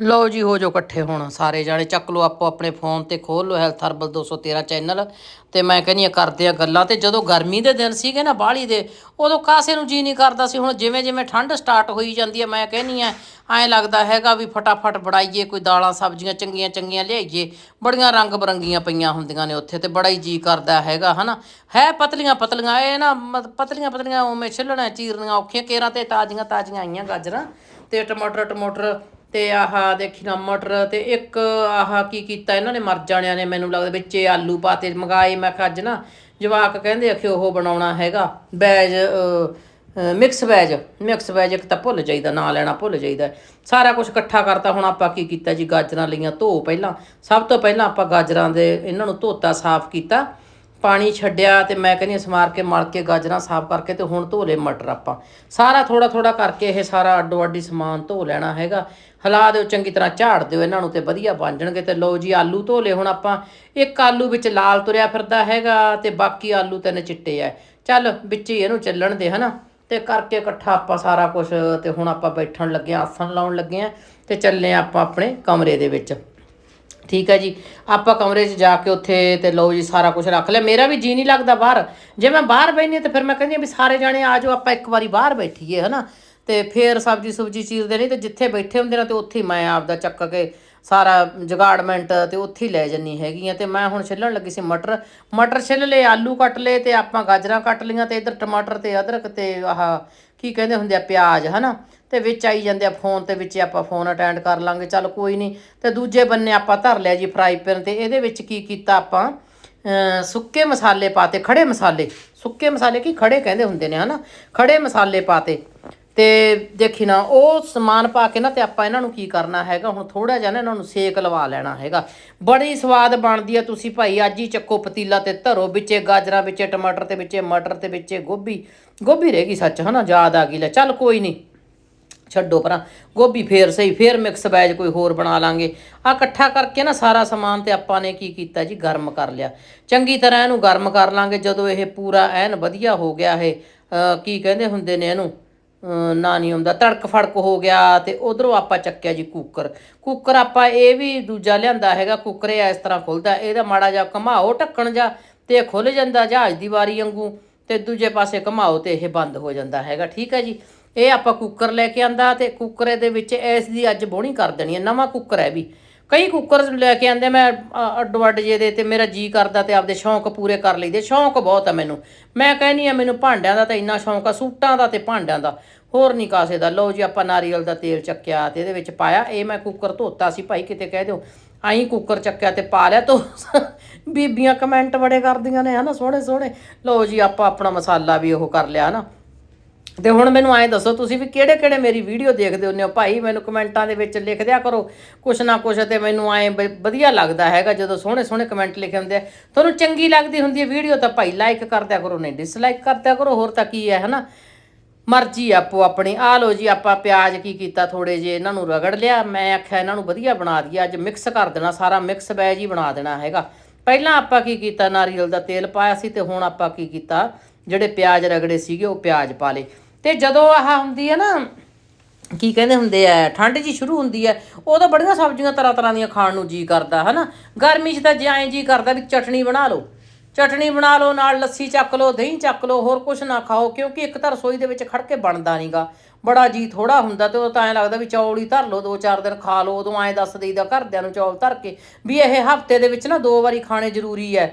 ਲਓ ਜੀ, ਹੋ ਜੋ ਇਕੱਠੇ ਹੋਣ ਸਾਰੇ ਜਾਣੇ। ਚੱਕ ਲਓ ਆਪੋ ਆਪਣੇ ਫੋਨ ਤੇ ਖੋਲ ਲਓ ਹੈਲਥ ਹਰਬਲ 213 ਚੈਨਲ। ਤੇ ਮੈਂ ਕਹਿੰਦੀ ਆ, ਕਰਦੇ ਆ ਗੱਲਾਂ। ਤੇ ਜਦੋਂ ਗਰਮੀ ਦੇ ਦਿਨ ਸੀਗੇ ਨਾ, ਬਾਹਲੀ ਦੇ, ਉਦੋਂ ਕਾਸੇ ਨੂੰ ਜੀ ਨਹੀਂ ਕਰਦਾ ਸੀ। ਹੁਣ ਜਿਵੇਂ ਜਿਵੇਂ ਠੰਡ ਸਟਾਰਟ ਹੋਈ ਜਾਂਦੀ ਹੈ ਮੈਂ ਕਹਿੰਦੀ ਆ, ਐਂ ਲੱਗਦਾ ਹੈਗਾ ਵੀ ਫਟਾਫਟ ਬਣਾਈਏ, ਕੋਈ ਦਾਲਾਂ, ਸਬਜ਼ੀਆਂ ਚੰਗੀਆਂ ਚੰਗੀਆਂ ਲਿਆਈਏ। ਬੜੀਆਂ ਰੰਗ ਬਰੰਗੀਆਂ ਪਈਆਂ ਹੁੰਦੀਆਂ ਨੇ ਉੱਥੇ ਤੇ ਬੜਾ ਹੀ ਜੀ ਕਰਦਾ ਹੈਗਾ, ਹਨਾ? ਹੈ ਪਤਲੀਆਂ ਪਤਲੀਆਂ, ਇਹ ਨਾ ਮਤ- ਪਤਲੀਆਂ ਪਤਲੀਆਂ ਉਵੇਂ ਛਿੱਲਣਾ, ਚੀਰਨੀਆਂ ਔਖੀਆਂ, ਕੇਰਾਂ ਤੇ ਤਾਜ਼ੀਆਂ ਤਾਜ਼ੀਆਂ ਆਈਆਂ ਗਾਜਰਾਂ ਤੇ ਟਮਾਟਰ ਟਮਾਟਰ ਤੇ ਆਹ ਦੇਖੀ ਨਾ ਮਟਰ ਤੇ ਇੱਕ ਆਹ ਕੀ ਕੀਤਾ ਇਹਨਾਂ ਨੇ, ਮਰ ਜਾਣਿਆਂ ਨੇ ਮੈਨੂੰ ਲੱਗਦਾ ਵਿੱਚੇ ਆਲੂ ਪਾਤੇ, ਮੰਗਾਏ। ਮੈਂ ਕਿਹਾ ਅੱਜ ਨਾ ਜਵਾਕ ਕਹਿੰਦੇ ਅਖੇ ਉਹ ਬਣਾਉਣਾ ਹੈਗਾ ਬੈਜ ਮਿਕਸ ਵੈਜ ਮਿਕਸ ਵੈਜ ਇੱਕ ਤਾਂ ਭੁੱਲ ਜਾਈਦਾ, ਨਾਂ ਲੈਣਾ ਭੁੱਲ ਜਾਈਦਾ। ਸਾਰਾ ਕੁਝ ਇਕੱਠਾ ਕਰਤਾ, ਹੁਣ ਆਪਾਂ ਕੀ ਕੀਤਾ ਜੀ? ਗਾਜਰਾਂ ਲਈਆਂ ਧੋ ਪਹਿਲਾਂ। ਸਭ ਤੋਂ ਪਹਿਲਾਂ ਆਪਾਂ ਗਾਜਰਾਂ ਦੇ ਇਹਨਾਂ ਨੂੰ ਧੋਤਾ, ਸਾਫ਼ ਕੀਤਾ। ਪਾਣੀ ਛੱਡਿਆ ਤੇ ਮੈਂ ਕਹਿੰਦੀ ਸਮਾਰ ਕੇ, ਮਲ ਕੇ ਗਾਜਰਾਂ ਸਾਫ਼ ਕਰਕੇ ਤੇ ਹੁਣ ਧੋ ਲਏ ਮਟਰ ਆਪਾਂ। ਸਾਰਾ ਥੋੜਾ ਥੋੜਾ ਕਰਕੇ ਇਹ ਸਾਰਾ ਅੱਡੋ ਅੱਡੀ ਸਮਾਨ ਧੋ ਲੈਣਾ ਹੈਗਾ। ਹਿਲਾ ਦਿਓ, ਚੰਗੀ ਤਰ੍ਹਾਂ ਝਾੜ ਦਿਓ ਇਹਨਾਂ ਨੂੰ ਤੇ ਵਧੀਆ ਬਣ ਜਾਣਗੇ ਤੇ ਲਓ ਜੀ, ਆਲੂ ਧੋ ਲਏ ਹੁਣ ਆਪਾਂ। ਇੱਕ ਆਲੂ ਵਿੱਚ ਲਾਲ ਤੁਰਿਆ ਫਿਰਦਾ ਹੈਗਾ ਤੇ ਬਾਕੀ ਆਲੂ ਤਿੰਨ ਚਿੱਟੇ ਆ ਚੱਲ ਵਿੱਚ ਹੀ ਇਹਨੂੰ ਚੱਲਣ ਦੇ, ਹਨਾ? ਤੇ ਕਰਕੇ ਇਕੱਠਾ ਆਪਾਂ ਸਾਰਾ ਕੁਝ ਤੇ ਹੁਣ ਆਪਾਂ ਬੈਠਣ ਲੱਗੇ ਆਂ, ਆਸਣ ਲਾਉਣ ਲੱਗੇ ਆ ਤੇ ਚੱਲੇ ਆਂ ਆਪਾਂ ਆਪਣੇ ਕਮਰੇ ਦੇ ਵਿੱਚ। ਠੀਕ ਹੈ ਜੀ। ਆਪਾਂ ਕਮਰੇ 'ਚ ਜਾ ਕੇ ਉੱਥੇ ਤੇ ਲਓ ਜੀ ਸਾਰਾ ਕੁਝ ਰੱਖ ਲਿਆ। ਮੇਰਾ ਵੀ ਜੀ ਨਹੀਂ ਲੱਗਦਾ ਬਾਹਰ। ਜੇ ਮੈਂ ਬਾਹਰ ਬੈਠੀ ਹਾਂ ਤੇ ਫਿਰ ਮੈਂ ਕਹਿੰਦੀ ਹਾਂ ਵੀ ਸਾਰੇ ਜਾਣੇ ਆ ਜਾਓ, ਆਪਾਂ ਇੱਕ ਵਾਰੀ ਬਾਹਰ ਬੈਠੀਏ, ਹਨਾ। ਤੇ ਫੇਰ ਸਬਜੀ ਸੁਬਜੀ ਚੀਰਦੇ ਨਹੀਂ ਤੇ ਜਿੱਥੇ ਬੈਠੇ ਹੁੰਦੇ ਨਾ ਤੇ ਉੱਥੇ ਹੀ ਮੈਂ ਆਪਦਾ ਚੱਕ ਕੇ ਸਾਰਾ ਜਗਾੜਮੈਂਟ ਤੇ ਉੱਥੇ ਹੀ ਲੈ ਜੰਨੀ ਹੈਗੀ ਆ। ਤੇ ਮੈਂ ਹੁਣ ਛਿੱਲਣ ਲੱਗੀ ਸੀ ਮਟਰ। ਮਟਰ ਛਿੱਲ ਲਏ, ਆਲੂ ਕੱਟ ਲਏ ਤੇ ਆਪਾਂ ਗਾਜਰਾਂ ਕੱਟ ਲਈਆਂ ਤੇ ਇਧਰ ਟਮਾਟਰ ਤੇ ਅਦਰਕ ਤੇ ਆਹ ਕੀ ਕਹਿੰਦੇ ਹੁੰਦੇ ਆ, ਪਿਆਜ਼, ਹਨਾ? ਤੇ ਵਿੱਚ ਆਈ ਜਾਂਦੇ ਆ ਫੋਨ ਤੇ ਵਿੱਚ ਆਪਾਂ ਫੋਨ ਅਟੈਂਡ ਕਰ ਲਾਂਗੇ। ਚੱਲ ਕੋਈ ਨਹੀਂ ਤੇ ਦੂਜੇ ਬੰਨੇ ਆਪਾਂ ਧਰ ਲਿਆ ਜੀ ਫਰਾਈ ਪੈਨ ਤੇ। ਇਹਦੇ ਵਿੱਚ ਕੀ ਕੀਤਾ ਆਪਾਂ? ਸੁੱਕੇ ਮਸਾਲੇ ਪਾਤੇ, ਖੜੇ ਮਸਾਲੇ। ਸੁੱਕੇ ਮਸਾਲੇ ਕੀ ਖੜੇ ਕਹਿੰਦੇ ਹੁੰਦੇ ਨੇ, ਹਨਾ? ਖੜੇ ਮਸਾਲੇ ਪਾਤੇ। ਤੇ ਦੇਖੀ ਨਾ, ਉਹ ਸਮਾਨ ਪਾ ਕੇ ਨਾ ਤੇ ਆਪਾਂ ਇਹਨਾਂ ਨੂੰ ਕੀ ਕਰਨਾ ਹੈਗਾ? ਹੁਣ ਥੋੜਾ ਜਿਹਾ ਨਾ ਇਹਨਾਂ ਨੂੰ ਸੇਕ ਲਵਾ ਲੈਣਾ ਹੈਗਾ। ਬੜੀ ਸਵਾਦ ਬਣਦੀ ਆ ਤੁਸੀਂ ਭਾਈ, ਅੱਜ ਹੀ ਚੱਕੋ ਪਤੀਲਾ ਤੇ ਧਰੋ, ਵਿੱਚੇ ਗਾਜਰਾਂ, ਵਿੱਚੇ ਟਮਾਟਰ ਤੇ ਵਿੱਚੇ ਮਟਰ ਤੇ ਵਿੱਚੇ ਗੋਭੀ। ਗੋਭੀ ਰਹਿ ਗਈ ਸੱਚ, ਹਨਾ? ਯਾਦ ਆ ਗਈ ਲੈ। ਚੱਲ ਕੋਈ ਨਹੀਂ ਛੱਡੋ ਪਰਾਂ। ਗੋਭੀ ਫੇਰ ਸਹੀ, ਫੇਰ ਮਿਕਸ ਵੈਜ ਕੋਈ ਹੋਰ ਬਣਾ ਲਾਂਗੇ। ਆ ਇਕੱਠਾ ਕਰਕੇ ਨਾ ਸਾਰਾ ਸਮਾਨ ਤੇ ਆਪਾਂ ਨੇ ਕੀ ਕੀਤਾ ਜੀ? ਗਰਮ ਕਰ ਲਿਆ। ਚੰਗੀ ਤਰ੍ਹਾਂ ਇਹਨੂੰ ਗਰਮ ਕਰ ਲਾਂਗੇ। ਜਦੋਂ ਇਹ ਪੂਰਾ ਐਨ ਵਧੀਆ ਹੋ ਗਿਆ ਇਹ ਕੀ ਕਹਿੰਦੇ ਹੁੰਦੇ ਨੇ ਇਹਨੂੰ? ਨਾ ਨਹੀਂ ਆਉਂਦਾ। ਤੜਕ ਫੜਕ ਹੋ ਗਿਆ ਤੇ ਉਧਰੋਂ ਆਪਾਂ ਚੱਕਿਆ ਜੀ ਕੁੱਕਰ। ਕੁੱਕਰ ਆਪਾਂ ਇਹ ਵੀ ਦੂਜਾ ਲਿਆਂਦਾ ਹੈਗਾ, ਕੁੱਕਰ ਇਹ ਇਸ ਤਰ੍ਹਾਂ ਖੁੱਲਦਾ, ਇਹਦਾ ਮਾੜਾ ਜਿਹਾ ਘਮਾਓ ਢੱਕਣ ਜਾ ਤੇ ਇਹ ਖੁੱਲ ਜਾਂਦਾ ਜਹਾਜ਼ ਦੀ ਵਾਰੀ ਵਾਂਗੂ ਤੇ ਦੂਜੇ ਪਾਸੇ ਘਮਾਓ ਤੇ ਇਹ ਬੰਦ ਹੋ ਜਾਂਦਾ ਹੈਗਾ। ਠੀਕ ਹੈ ਜੀ? ਇਹ ਆਪਾਂ ਕੁੱਕਰ ਲੈ ਕੇ ਆਂਦਾ ਤੇ ਕੁੱਕਰ ਦੇ ਵਿੱਚ ਇਸ ਦੀ ਅੱਜ ਬੋਣੀ ਕਰ ਦੇਣੀ ਹੈ। ਨਵਾਂ ਕੁੱਕਰ ਹੈ ਵੀ। ਕਈ ਕੁੱਕਰ ਲੈ ਕੇ ਆਂਦੇ ਮੈਂ ਅੱਡੋ ਅੱਡ ਜੇ ਦੇ ਤੇ ਮੇਰਾ ਜੀ ਕਰਦਾ ਤੇ ਆਪਦੇ ਸ਼ੌਂਕ ਪੂਰੇ ਕਰ ਲਈਦੇ। ਸ਼ੌਂਕ ਬਹੁਤ ਆ ਮੈਨੂੰ। ਮੈਂ ਕਹਿੰਨੀ ਆ, ਮੈਨੂੰ ਭਾਂਡਿਆਂ ਦਾ ਤਾਂ ਇੰਨਾ ਸ਼ੌਂਕ ਆ, ਸੂਟਾਂ ਦਾ ਤੇ ਭਾਂਡਿਆਂ ਦਾ। ਹੋਰ ਨਹੀਂ ਕਾਸੇ ਦਾ। ਲਓ ਜੀ, ਆਪਾਂ ਨਾਰੀਅਲ ਦਾ ਤੇਲ ਚੱਕਿਆ ਤੇ ਇਹਦੇ ਵਿੱਚ ਪਾਇਆ। ਇਹ ਮੈਂ ਕੁੱਕਰ ਧੋਤਾ ਸੀ ਭਾਈ, ਕਿਤੇ ਕਹਿ ਦਿਓ। ਆਈ ਕੁੱਕਰ ਚੱਕਿਆ ਤੇ ਪਾ ਲਿਆ। ਤੋ ਬੀਬੀਆਂ ਕਮੈਂਟ ਬੜੇ ਕਰਦੀਆਂ ਨੇ, ਹਨਾ ਸੋਹਣੇ ਸੋਹਣੇ ਲਓ ਜੀ, ਆਪਾਂ ਆਪਣਾ ਮਸਾਲਾ ਵੀ ਉਹ ਕਰ ਲਿਆ, ਹਨਾ। ਤੇ ਹੁਣ ਮੈਨੂੰ ਐਂ ਦੱਸੋ, ਤੁਸੀਂ ਵੀ ਕਿਹੜੇ ਕਿਹੜੇ ਮੇਰੀ ਵੀਡੀਓ ਦੇਖਦੇ ਹੁੰਦੇ ਹੋ? ਭਾਈ, ਮੈਨੂੰ ਕਮੈਂਟਾਂ ਦੇ ਵਿੱਚ ਲਿਖ ਦਿਆ ਕਰੋ। ਕੁਛ ਨਾ ਕੁਛ ਤੇ ਮੈਨੂੰ ਐਂ ਬ- ਵਧੀਆ ਲੱਗਦਾ ਹੈਗਾ, ਜਦੋਂ ਸੋਹਣੇ ਸੋਹਣੇ ਕਮੈਂਟ ਲਿਖੇ ਹੁੰਦੇ ਆ। ਤੁਹਾਨੂੰ ਚੰਗੀ ਲੱਗਦੀ ਹੁੰਦੀ ਹੈ ਵੀਡੀਓ ਤਾਂ ਭਾਈ ਲਾਈਕ ਕਰਦਿਆ ਕਰੋ, ਨਹੀਂ ਡਿਸਲਾਈਕ ਕਰਦਿਆ ਕਰੋ, ਹੋਰ ਤਾਂ ਕੀ ਹੈ, ਹਨਾ? ਮਰਜ਼ੀ ਆਪੋ ਆਪਣੀ। ਆ ਲੋ ਜੀ, ਆਪਾਂ ਪਿਆਜ਼ ਕੀ ਕੀਤਾ ਥੋੜੇ ਜੇ ਇਹਨਾਂ ਨੂੰ ਰਗੜ ਲਿਆ। ਮੈਂ ਆਖਿਆ, ਇਹਨਾਂ ਨੂੰ ਵਧੀਆ ਬਣਾ ਦਈਏ, ਅੱਜ ਮਿਕਸ ਕਰ ਦੇਣਾ, ਸਾਰਾ ਮਿਕਸ ਵੈਜ ਹੀ ਬਣਾ ਦੇਣਾ ਹੈਗਾ। ਪਹਿਲਾਂ ਆਪਾਂ ਕੀ ਕੀਤਾ? ਨਾਰੀਅਲ ਦਾ ਤੇਲ ਪਾਇਆ ਸੀ ਤੇ ਹੁਣ ਆਪਾਂ ਕੀ ਕੀਤਾ? ਜਿਹੜੇ ਪਿਆਜ਼ ਰਗੜੇ ਸੀਗੇ, ਉਹ ਪਿਆਜ਼ ਪਾ ਲਏ। ਤੇ ਜਦੋਂ ਆਹ ਹੁੰਦੀ ਹੈ ਨਾ, ਕੀ ਕਹਿੰਦੇ ਹੁੰਦੇ ਆ, ਠੰਡ ਜੀ ਸ਼ੁਰੂ ਹੁੰਦੀ ਹੈ, ਉਦੋਂ ਬੜੀਆਂ ਸਬਜ਼ੀਆਂ ਤਰ੍ਹਾਂ ਤਰ੍ਹਾਂ ਦੀਆਂ ਖਾਣ ਨੂੰ ਜੀ ਕਰਦਾ, ਹਨਾ? ਗਰਮੀ 'ਚ ਤਾਂ ਜੇ ਐਂ ਜੀ ਕਰਦਾ ਵੀ ਚਟਣੀ ਬਣਾ ਲਓ। ਚਟਣੀ ਬਣਾ ਲਓ, ਨਾਲ ਲੱਸੀ ਚੱਕ ਲਓ, ਦਹੀਂ ਚੱਕ ਲਓ, ਹੋਰ ਕੁਝ ਨਾ ਖਾਓ, ਕਿਉਂਕਿ ਇੱਕ ਤਾਂ ਰਸੋਈ ਦੇ ਵਿੱਚ ਖੜ ਕੇ ਬਣਦਾ ਨਹੀਂਗਾ ਬੜਾ ਜੀ ਥੋੜਾ ਹੁੰਦਾ ਤੇ ਉਹ ਤਾਂ ਐਂ ਲੱਗਦਾ ਵੀ ਚੌਲ ਹੀ ਧਰ ਲਓ, ਦੋ ਚਾਰ ਦਿਨ ਖਾ ਲਓ, ਉਦੋਂ ਐਂ ਦੱਸ ਦੇਈਦਾ ਘਰਦਿਆਂ ਨੂੰ ਚੌਲ ਧਰ ਕੇ ਵੀ ਇਹ ਹਫ਼ਤੇ ਦੇ ਵਿੱਚ ਨਾ ਦੋ ਵਾਰੀ ਖਾਣੇ ਜ਼ਰੂਰੀ ਹੈ।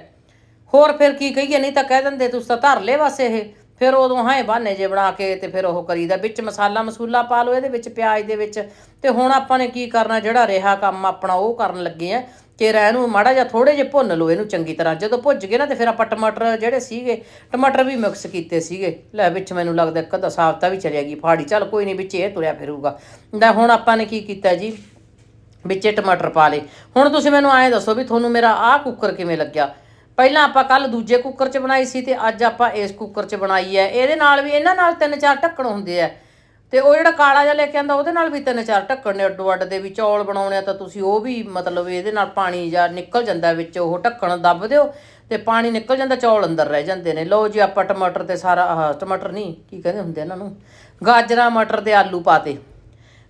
ਹੋਰ ਫਿਰ ਕੀ ਕਹੀਏ, ਨਹੀਂ ਤਾਂ ਕਹਿ ਦਿੰਦੇ ਤੁਸੀਂ ਤਾਂ ਧਰ ਲੈ ਬਸ ਇਹ। ਫਿਰ ਉਦੋਂ ਹਾਂ ਬਹਾਨੇ ਜੇ ਬਣਾ ਕੇ ਤੇ ਫਿਰ ਉਹ ਕਰੀਦਾ। ਵਿੱਚ ਮਸਾਲਾ ਮਸੂਲਾ ਪਾ ਲਓ ਇਹਦੇ ਵਿੱਚ, ਪਿਆਜ਼ ਦੇ ਵਿੱਚ। ਤੇ ਹੁਣ ਆਪਾਂ ਨੇ ਕੀ ਕਰਨਾ, ਜਿਹੜਾ ਰਿਹਾ ਕੰਮ ਆਪਣਾ ਉਹ ਕਰਨ ਲੱਗੇ ਆ ਕਿ ਇਹਨੂੰ ਮਾੜਾ ਜਿਹਾ ਥੋੜੇ ਜਿਹਾ ਭੁੰਨ ਲਓ ਇਹਨੂੰ ਚੰਗੀ ਤਰ੍ਹਾਂ। ਜਦੋਂ ਭੁੱਜ ਗਏ ਨਾ ਤੇ ਫਿਰ ਆਪਾਂ ਟਮਾਟਰ ਜਿਹੜੇ ਸੀਗੇ, ਟਮਾਟਰ ਵੀ ਮਿਕਸ ਕੀਤੇ ਸੀਗੇ। ਲੈ ਵਿੱਚ ਮੈਨੂੰ ਲੱਗਦਾ ਇੱਕ ਅੱਧਾ ਸਾਫਤਾ ਵੀ ਚਲਿਆ ਗਈ ਫਾੜੀ। ਚੱਲ ਕੋਈ ਨਹੀਂ, ਵਿੱਚ ਇਹ ਤੁਰਿਆ ਫਿਰੂਗਾ। ਲੈ ਹੁਣ ਆਪਾਂ ਨੇ ਕੀ ਕੀਤਾ ਜੀ? ਵਿੱਚੇ ਟਮਾਟਰ ਪਾ ਲਏ। ਹੁਣ ਤੁਸੀਂ ਮੈਨੂੰ ਐਂ ਦੱਸੋ ਵੀ ਤੁਹਾਨੂੰ ਮੇਰਾ ਆਹ ਕੁੱਕਰ ਕਿਵੇਂ ਲੱਗਿਆ? ਪਹਿਲਾਂ ਆਪਾਂ ਕੱਲ ਦੂਜੇ ਕੁੱਕਰ 'ਚ ਬਣਾਈ ਸੀ ਤੇ ਅੱਜ ਆਪਾਂ ਇਸ ਕੁੱਕਰ 'ਚ ਬਣਾਈ ਹੈ। ਇਹਦੇ ਨਾਲ ਵੀ ਇਹਨਾਂ ਨਾਲ ਤਿੰਨ ਚਾਰ ਢੱਕਣ ਹੁੰਦੇ ਆ। ਤੇ ਉਹ ਜਿਹੜਾ ਕਾਲਾ ਜਿਹਾ ਲੈ ਕੇ ਆਂਦਾ, ਉਹਦੇ ਨਾਲ ਵੀ ਤਿੰਨ ਚਾਰ ਢੱਕਣ ਨੇ ਅੱਡੋ ਅੱਡ ਦੇ ਵੀ ਚੌਲ ਬਣਾਉਣੇ ਆ ਤਾਂ ਤੁਸੀਂ ਉਹ ਵੀ ਮਤਲਬ ਇਹਦੇ ਨਾਲ ਪਾਣੀ ਜਾਂ ਨਿਕਲ ਜਾਂਦਾ ਵਿੱਚ ਉਹ ਢੱਕਣ ਦੱਬ ਦਿਓ ਤੇ ਪਾਣੀ ਨਿਕਲ ਜਾਂਦਾ, ਚੌਲ ਅੰਦਰ ਰਹਿ ਜਾਂਦੇ ਨੇ। ਲਓ ਜੀ ਆਪਾਂ ਟਮਾਟਰ ਤੇ ਸਾਰਾ, ਆਹ ਟਮਾਟਰ ਨਹੀਂ, ਕੀ ਕਹਿੰਦੇ ਹੁੰਦੇ ਇਹਨਾਂ ਨੂੰ? ਗਾਜਰਾਂ, ਮਟਰ ਤੇ ਆਲੂ ਪਾਤੇ।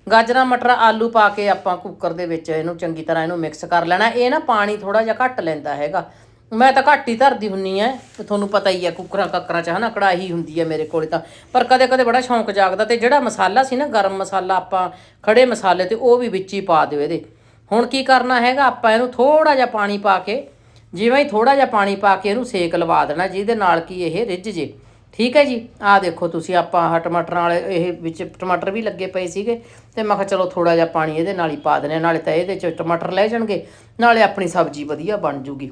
ਗਾਜਰਾਂ, ਮਟਰ, ਆਲੂ ਪਾ ਕੇ ਆਪਾਂ ਕੁੱਕਰ ਦੇ ਵਿੱਚ ਇਹਨੂੰ ਚੰਗੀ ਤਰ੍ਹਾਂ ਇਹਨੂੰ ਮਿਕਸ ਕਰ ਲੈਣਾ। ਇਹ ਨਾ ਪਾਣੀ ਥੋੜਾ ਜਿਹਾ ਘੱਟ ਲੈਂਦਾ ਹੈਗਾ। ਮੈਂ ਤਾਂ ਘੱਟ ਹੀ ਧਰਦੀ ਹੁੰਨੀ ਐ ਤੇ ਤੁਹਾਨੂੰ ਪਤਾ ਹੀ ਐ ਕੁੱਕਰਾਂ ਕੱਕਰਾਂ ਚ ਹਨਾ ਕੜਾਹੀ ਹੁੰਦੀ ਐ ਮੇਰੇ ਕੋਲੇ ਤਾਂ। ਪਰ ਕਦੇ ਕਦੇ ਬੜਾ ਸ਼ੌਂਕ ਜਾਗਦਾ ਤੇ ਜਿਹੜਾ ਮਸਾਲਾ ਸੀ ਨਾ, ਗਰਮ ਮਸਾਲਾ ਆਪਾਂ ਖੜੇ ਮਸਾਲੇ ਤੇ ਉਹ ਵੀ ਵਿੱਚ ਹੀ ਪਾ ਦਿਓ ਇਹਦੇ। ਹੁਣ ਕੀ ਕਰਨਾ ਹੈਗਾ, ਆਪਾਂ ਇਹਨੂੰ ਥੋੜਾ ਜਿਹਾ ਪਾਣੀ ਪਾ ਕੇ, ਜਿਵੇਂ ਹੀ ਥੋੜਾ ਜਿਹਾ ਪਾਣੀ ਪਾ ਕੇ ਇਹਨੂੰ ਸੇਕ ਲਵਾ ਦੇਣਾ, ਜਿਹਦੇ ਨਾਲ ਕੀ ਇਹ ਰਿੱਝ ਜੇ। ਠੀਕ ਹੈ ਜੀ? ਆਹ ਦੇਖੋ ਤੁਸੀਂ, ਆਪਾਂ ਆਹ ਟਮਾਟਰਾਂ ਵਾਲੇ, ਇਹ ਵਿੱਚ ਟਮਾਟਰ ਵੀ ਲੱਗੇ ਪਏ ਸੀਗੇ, ਤੇ ਮੈਂ ਕਿਹਾ ਚਲੋ ਥੋੜਾ ਜਿਹਾ ਪਾਣੀ ਇਹਦੇ ਨਾਲ ਹੀ ਪਾ ਦੇਣੇ ਨਾਲੇ ਤਾਂ ਇਹਦੇ ਚ ਟਮਾਟਰ ਲੈ ਜਾਣਗੇ, ਨਾਲੇ ਆਪਣੀ ਸਬਜ਼ੀ ਵਧੀਆ ਬਣ ਜੂਗੀ।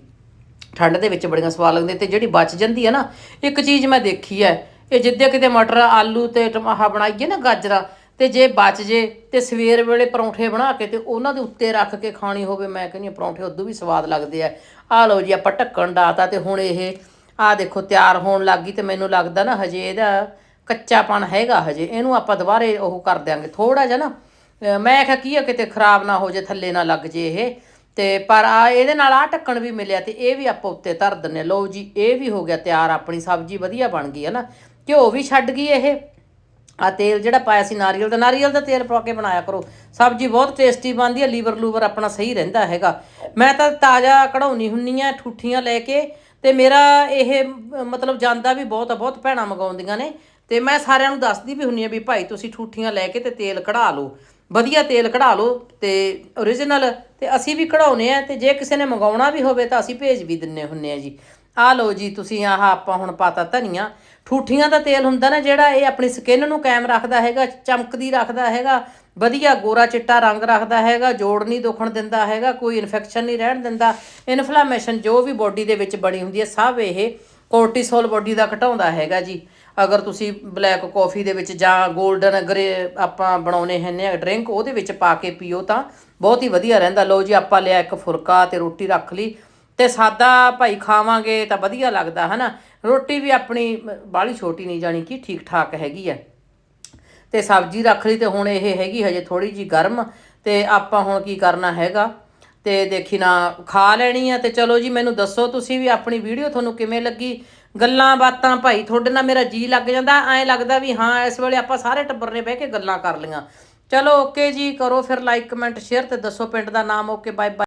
ਠੰਡ ਦੇ ਵਿੱਚ ਬੜੀਆਂ ਸਵਾਦ ਲੱਗਦੀਆਂ ਤੇ ਜਿਹੜੀ ਬਚ ਜਾਂਦੀ ਹੈ ਨਾ, ਇੱਕ ਚੀਜ਼ ਮੈਂ ਦੇਖੀ ਹੈ ਇਹ ਜਿੱਦੇ ਕਿਤੇ ਮਟਰ, ਆਲੂ ਤੇ ਟਮਾਹਾ ਬਣਾਈਏ ਨਾ ਗਾਜਰਾਂ, ਤੇ ਜੇ ਬਚ ਜੇ ਤੇ ਸਵੇਰ ਵੇਲੇ ਪਰੌਂਠੇ ਬਣਾ ਕੇ ਤੇ ਉਹਨਾਂ ਦੇ ਉੱਤੇ ਰੱਖ ਕੇ ਖਾਣੀ ਹੋਵੇ, ਮੈਂ ਕਹਿੰਦੀ ਹਾਂ ਪਰੌਂਠੇ ਉਦੋਂ ਵੀ ਸਵਾਦ ਲੱਗਦੇ ਆ ਆਹ ਲਓ ਜੀ, ਆਪਾਂ ਢੱਕਣ ਡਾਤਾ ਤੇ ਹੁਣ ਇਹ, ਆਹ ਦੇਖੋ ਤਿਆਰ ਹੋਣ ਲੱਗੀ ਤੇ ਮੈਨੂੰ ਲੱਗਦਾ ਨਾ ਹਜੇ ਇਹਦਾ ਕੱਚਾਪਣ ਹੈਗਾ ਹਜੇ, ਇਹਨੂੰ ਆਪਾਂ ਦੁਬਾਰੇ ਉਹ ਕਰ ਦਿਆਂਗੇ। ਥੋੜਾ ਜਿਹਾ ਨਾ ਮੈਂ ਕਿਹਾ ਕੀ ਹੈ ਕਿਤੇ ਖਰਾਬ ਨਾ ਹੋ ਜੇ, ਥੱਲੇ ਨਾ ਲੱਗ ਜੇ ਇਹ। ਤੇ ਪਰ ਆ ਇਹਦੇ ਨਾਲ ਆ ਢੱਕਣ ਵੀ ਮਿਲਿਆ ਤੇ ਇਹ ਵੀ ਆਪਾਂ ਉੱਤੇ ਧਰ ਦਿੰਨੇ ਹਾਂ। ਲਓ ਜੀ, ਇਹ ਵੀ ਹੋ ਗਿਆ ਤਿਆਰ, ਆਪਣੀ ਸਬਜ਼ੀ ਵਧੀਆ ਬਣ ਗਈ ਹੈ ਨਾ। ਘਿਓ ਵੀ ਛੱਡ ਗਈ ਇਹ। ਆ ਤੇਲ ਜਿਹੜਾ ਪਾਇਆ ਸੀ ਨਾਰੀਅਲ ਦਾ ਨਾਰੀਅਲ ਦਾ ਤੇਲ ਪਾ ਕੇ ਬਣਾਇਆ ਕਰੋ। ਸਬਜ਼ੀ ਬਹੁਤ ਟੇਸਟੀ ਬਣਦੀ ਹੈ, ਲੀਵਰ ਲੂਵਰ ਆਪਣਾ ਸਹੀ ਰਹਿੰਦਾ ਹੈਗਾ। ਮੈਂ ਤਾਂ ਤਾਜ਼ਾ ਕਢਾਉਣੀ ਹੁੰਨੀ ਆ, ਠੂਠੀਆਂ ਲੈ ਕੇ ਤੇ ਮੇਰਾ ਇਹ, ਮਤਲਬ ਜਾਂਦਾ ਵੀ ਬਹੁਤ ਬਹੁਤ ਭੈਣਾਂ ਮੰਗਾਉਂਦੀਆਂ ਨੇ। ਤੇ ਮੈਂ ਸਾਰਿਆਂ ਨੂੰ ਦੱਸਦੀ ਵੀ ਹੁੰਨੀ ਆ ਵੀ ਭਾਈ ਤੁਸੀਂ ਠੂਠੀਆਂ ਲੈ ਕੇ ਤੇ ਤੇਲ ਕਢਾ ਲਓ। ਵਧੀਆ ਤੇਲ ਕਢਾ ਲਓ ਤੇ origignal ਤੇ ਅਸੀਂ ਵੀ ਕਢਾਉਨੇ ਆ ਤੇ ਜੇ ਕਿਸੇ ਨੇ ਮੰਗਾਉਣਾ ਵੀ ਹੋਵੇ ਤਾਂ ਅਸੀਂ ਭੇਜ ਵੀ ਦਿੰਨੇ ਹੁੰਨੇ ਆ ਜੀ। ਆ ਲਓ ਜੀ, ਤੁਸੀਂ ਆਹ ਆਪਾਂ ਹੁਣ ਪਾਤਾ ਧਨੀਆ। ਠੂਠੀਆਂ ਦਾ ਤੇਲ ਹੁੰਦਾ ਨਾ ਜਿਹੜਾ, ਇਹ ਆਪਣੀ ਸਕਿਨ ਨੂੰ ਕਾਇਮ ਰੱਖਦਾ ਹੈਗਾ, ਚਮਕਦੀ ਰੱਖਦਾ ਹੈਗਾ, ਵਧੀਆ ਗੋਰਾ ਚਿੱਟਾ ਰੰਗ ਰੱਖਦਾ ਹੈਗਾ, ਜੋੜ ਨਹੀਂ ਦੁਖਣ ਦਿੰਦਾ ਹੈਗਾ, ਕੋਈ ਇਨਫੈਕਸ਼ਨ ਨਹੀਂ ਰਹਿਣ ਦਿੰਦਾ। ਇਨਫਲਾਮੇਸ਼ਨ ਜੋ ਵੀ ਬੋਡੀ ਦੇ ਵਿੱਚ ਬਣੀ ਹੁੰਦੀ ਹੈ, ਸਭ ਇਹ ਕੋਰਟੀਸੋਲ ਬੋਡੀ ਦਾ ਘਟਾਉਂਦਾ ਹੈਗਾ ਜੀ। ਅਗਰ ਤੁਸੀਂ ਬਲੈਕ ਕਾਫੀ ਦੇ ਵਿੱਚ ਜਾਂ 골ਡਨ ਗਰੇ ਆਪਾਂ ਬਣਾਉਨੇ ਹੈਨੇ ਆ ਡਰਿੰਕ, ਉਹਦੇ ਵਿੱਚ ਪਾ ਕੇ ਪੀਓ ਤਾਂ ਬਹੁਤ ਹੀ ਵਧੀਆ ਰਹਿੰਦਾ। ਲਓ ਜੀ, ਆਪਾਂ ਲਿਆ ਇੱਕ ਫੁਲਕਾ ਤੇ ਰੋਟੀ ਰੱਖ ਲਈ ਤੇ ਸਾਦਾ ਭਾਈ ਖਾਵਾਂਗੇ ਤਾਂ ਵਧੀਆ ਲੱਗਦਾ, ਹਨਾ? ਰੋਟੀ ਵੀ ਆਪਣੀ ਬਾਹਲੀ ਛੋਟੀ ਨਹੀਂ, ਜਾਣੀ ਕਿ ਠੀਕ ਠਾਕ ਹੈਗੀ ਆ ਤੇ ਸਬਜ਼ੀ ਰੱਖ ਲਈ ਤੇ ਹੁਣ ਇਹ ਹੈਗੀ ਹਜੇ ਥੋੜੀ ਜੀ ਗਰਮ ਤੇ ਆਪਾਂ ਹੁਣ ਕੀ ਕਰਨਾ ਹੈਗਾ ਤੇ ਦੇਖੀ ਨਾ, ਖਾ ਲੈਣੀ ਆ ਤੇ ਚਲੋ ਜੀ, ਮੈਨੂੰ ਦੱਸੋ ਤੁਸੀਂ ਵੀ ਆਪਣੀ ਵੀਡੀਓ ਤੁਹਾਨੂੰ ਕਿਵੇਂ ਲੱਗੀ? ਗੱਲਾਂ ਬਾਤਾਂ ਭਾਈ, ਤੁਹਾਡੇ ਨਾਲ ਮੇਰਾ ਜੀ ਲੱਗ ਜਾਂਦਾ, ਐਂ ਲੱਗਦਾ ਵੀ ਹਾਂ, ਇਸ ਵੇਲੇ ਆਪਾਂ ਸਾਰੇ ਟੱਬਰ ਨੇ ਬਹਿ ਕੇ ਗੱਲਾਂ ਕਰ ਲੀਆਂ ਚਲੋ ਓਕੇ ਜੀ, ਕਰੋ ਫਿਰ ਲਾਈਕ ਕਮੈਂਟ ਸ਼ੇਅਰ ਤੇ ਦੱਸੋ ਪਿੰਡ ਦਾ ਨਾਮ ਓਕੇ ਬਾਏ ਬਾਏ